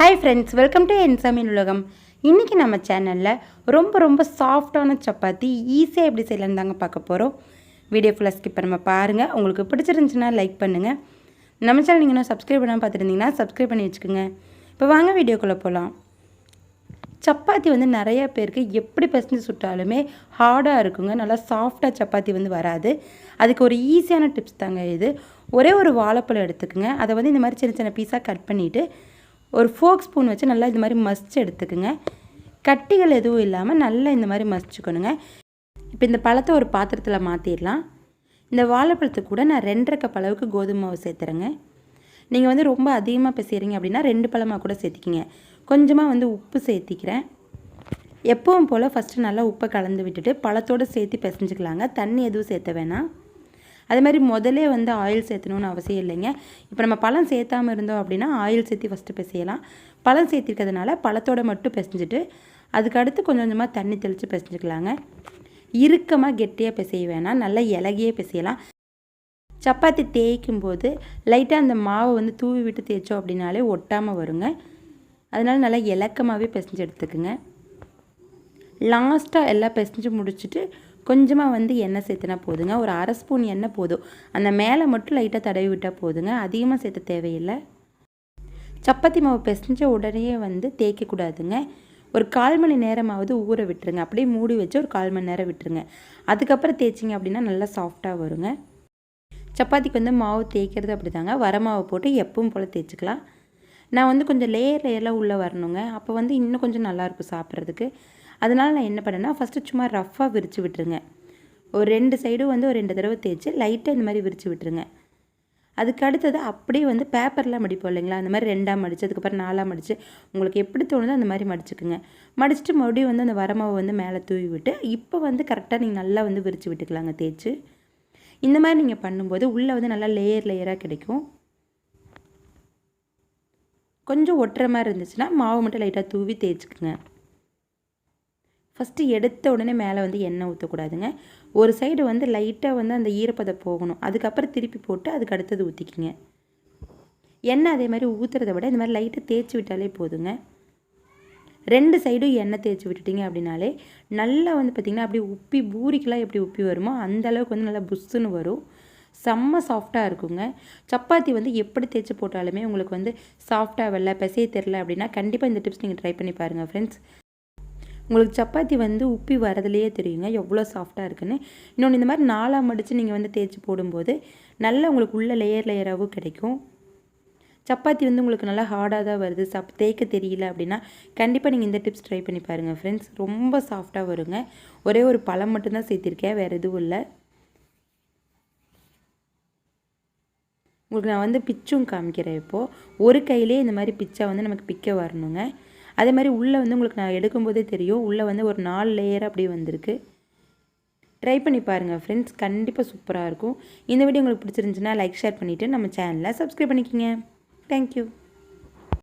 Hi friends welcome to என் சமையல் உலகம் இன்றைக்கி நம்ம சேனலில் ரொம்ப ரொம்ப சாஃப்டான சப்பாத்தி ஈஸியாக எப்படி செய்யலான்னு தாங்க பார்க்க போகிறோம் வீடியோ ஃபுல்லாக ஸ்கிப் பண்ணாம பாருங்கள் உங்களுக்கு பிடிச்சிருந்துச்சுன்னா லைக் பண்ணுங்கள் நம்ம சேனல் நீங்கள் இன்னும் சப்ஸ்கிரைப் பண்ணாமல் பார்த்துருந்தீங்கன்னா சப்ஸ்கிரைப் பண்ணி வச்சுக்கோங்க. இப்போ வாங்க வீடியோக்குள்ளே போகலாம் சப்பாத்தி வந்து நிறையா பேருக்கு எப்படி பசஞ்சு சுட்டாலுமே ஹார்டாக இருக்குங்க. நல்லா சாஃப்டாக சப்பாத்தி வந்து வராது. அதுக்கு ஒரு ஈஸியான டிப்ஸ் தாங்க இது. ஒரே ஒரு வாழைப்பழம் எடுத்துக்கோங்க. அதை வந்து இந்த மாதிரி சின்ன சின்ன பீஸாக கட் பண்ணிவிட்டு ஒரு ஃபோக் ஸ்பூன் வச்சு நல்லா இந்த மாதிரி மசிச்சு எடுத்துக்கோங்க. கட்டிகள் எதுவும் இல்லாமல் நல்லா இந்த மாதிரி மசிச்சுக்கணுங்க இப்போ இந்த பழத்தை ஒரு பாத்திரத்தில் மாற்றிடலாம் இந்த வாழைப்பழத்துக்கு கூட நான் ரெண்டரை கப் அளவுக்கு கோதுமை மாவு சேர்த்துறேங்க. நீங்கள் வந்து ரொம்ப அதிகமாக பிசைகிறீங்க அப்படின்னா ரெண்டு பழமாக கூட சேர்த்திக்கிங்க. கொஞ்சமாக வந்து உப்பு சேர்த்திக்கிறேன். எப்பவும் போல் ஃபஸ்ட்டு நல்லா உப்பை கலந்து விட்டுட்டு பழத்தோடு சேர்த்து பிசைஞ்சிக்கலாங்க. தண்ணி எதுவும் சேர்த்த வேணாம். அதே மாதிரி முதலே வந்து ஆயில் சேர்த்தணும்னு அவசியம் இல்லைங்க. இப்போ நம்ம பழம் சேர்த்தாமல் இருந்தோம் அப்படின்னா ஆயில் சேர்த்து ஃபஸ்ட்டு பிசையலாம். பழம் சேர்த்திருக்கிறதுனால பழத்தோட மட்டும் பிசைஞ்சிட்டு அதுக்கு அடுத்து கொஞ்சம் கொஞ்சமாக தண்ணி தெளித்து பிசைஞ்சிக்கலாங்க. இறுக்கமாக கெட்டியாக பிசைய வேணாம். நல்லா இலகியே பிசையலாம். சப்பாத்தி தேய்க்கும் போது லைட்டாக அந்த மாவை வந்து தூவி விட்டு தேய்ச்சோம் அப்படின்னாலே ஒட்டாமல் வருங்க. அதனால் நல்லா இலக்கமாகவே பிசைஞ்சு எடுத்துக்குங்க. லாஸ்ட்டாக எல்லாம் பிசைஞ்சு முடிச்சுட்டு கொஞ்சமாக வந்து எண்ணெய் சேர்த்துனா போதுங்க. ஒரு அரை ஸ்பூன் எண்ணெய் போதும். அந்த மேலே மட்டும் லைட்டாக தடவி விட்டால் போதுங்க. அதிகமாக சேர்த்த தேவையில்லை. சப்பாத்தி மாவு பிசைஞ்ச உடனே வந்து தேய்க்கக்கூடாதுங்க ஒரு கால் மணி நேரமாவது ஊற விட்டுருங்க. அப்படியே மூடி வச்சு ஒரு கால் மணி நேரம் விட்டுருங்க. அதுக்கப்புறம் தேய்ச்சிங்க அப்படின்னா நல்லா சாஃப்டாக வருங்க. சப்பாத்திக்கு வந்து மாவு தேய்க்கிறது அப்படி தாங்க வர மாவு போட்டு எப்பவும் போல் தேய்ச்சிக்கலாம். நான் வந்து கொஞ்சம் லேயர் லேயரில் உள்ளே வரணுங்க. அப்போ வந்து இன்னும் கொஞ்சம் நல்லாயிருக்கும் சாப்பிட்றதுக்கு. அதனால் நான் என்ன பண்ணேன்னா ஃபஸ்ட்டு சும்மா ரஃப்பாக விரித்து விட்டுருங்க. ஒரு ரெண்டு சைடும் வந்து ஒரு ரெண்டு தடவை தேய்ச்சி லைட்டாக இந்த மாதிரி விரித்து விட்டுருங்க. அதுக்கு அடுத்தது அப்படியே வந்து பேப்பர்லாம் மடிப்போம் இல்லைங்களா? அந்த மாதிரி ரெண்டாக மடித்து அதுக்கப்புறம் நாலாக மடித்து உங்களுக்கு எப்படி தோணுதோ அந்த மாதிரி மடிச்சுக்குங்க. மடிச்சுட்டு மறுபடியும் வந்து அந்த வரமாவை வந்து மேலே தூவி விட்டு இப்போ வந்து கரெக்டாக நீங்கள் நல்லா வந்து விரித்து விட்டுக்கலாங்க தேய்ச்சி. இந்த மாதிரி நீங்கள் பண்ணும்போது உள்ளே வந்து நல்லா லேயர் லேயராக கிடைக்கும். கொஞ்சம் ஒட்டுற மாதிரி இருந்துச்சுன்னா மாவு மட்டும் லைட்டாக தூவி தேய்ச்சிக்குங்க. ஃபஸ்ட்டு எடுத்த உடனே மேலே வந்து எண்ணெய் ஊற்றக்கூடாதுங்க. ஒரு சைடு வந்து லைட்டாக வந்து அந்த ஈரப்பதம் போகணும். அதுக்கப்புறம் திருப்பி போட்டு அதுக்கு அடுத்தது ஊற்றிக்கிங்க. எண்ணெய் அதே மாதிரி ஊற்றுறத விட இந்த மாதிரி லைட்டாக தேய்ச்சி விட்டாலே போதுங்க. ரெண்டு சைடும் எண்ணெய் தேய்ச்சி விட்டுட்டிங்க அப்படின்னாலே நல்லா வந்து பார்த்திங்கன்னா அப்படியே உப்பி பூரிக்கெலாம் எப்படி உப்பி வருமோ அந்தளவுக்கு வந்து நல்லா புஷ்ஷுன்னு வரும். செம்ம சாஃப்டாக இருக்குங்க. சப்பாத்தி வந்து எப்படி தேய்ச்சி போட்டாலுமே உங்களுக்கு வந்து சாஃப்டாக வரல பிசைய தெரில அப்படின்னா கண்டிப்பாக இந்த டிப்ஸ் நீங்கள் ட்ரை பண்ணி பாருங்கள் ஃப்ரெண்ட்ஸ் உங்களுக்கு சப்பாத்தி வந்து உப்பி வரதுலேயே தெரியுங்க எவ்வளோ சாஃப்டாக இருக்குன்னு. இன்னொன்று இந்த மாதிரி நாலாக மடித்து நீங்கள் வந்து தேய்ச்சி போடும்போது நல்லா உங்களுக்கு உள்ள லேயர் லேயராகவும் கிடைக்கும். சப்பாத்தி வந்து உங்களுக்கு நல்லா ஹார்டாக தான் வருது. சப் தேய்க்க தெரியல அப்படின்னா கண்டிப்பாக நீங்கள் இந்த டிப்ஸ் ட்ரை பண்ணி பாருங்கள் ஃப்ரெண்ட்ஸ் ரொம்ப சாஃப்டாக வருங்க. ஒரே ஒரு பழம் மட்டும்தான் சேர்த்திருக்கேன் வேறு எதுவும் இல்லை. உங்களுக்கு நான் வந்து பிச்சும் காமிக்கிறேன் இப்போது ஒரு கையிலே இந்த மாதிரி பிச்சா வந்து நமக்கு பிக்க வரணுங்க. அதே மாதிரி உள்ளே வந்து உங்களுக்கு நான் எடுக்கும்போதே தெரியும். உள்ளே வந்து ஒரு நாலு லேயர் அப்படி வந்திருக்கு. ட்ரை பண்ணி பாருங்கள் ஃப்ரெண்ட்ஸ் கண்டிப்பாக சூப்பராக இருக்கும். இந்த வீடியோ உங்களுக்கு பிடிச்சிருந்துச்சுன்னா லைக் ஷேர் பண்ணிவிட்டு நம்ம சேனலை சப்ஸ்கிரைப் பண்ணிக்கோங்க. தேங்க்யூ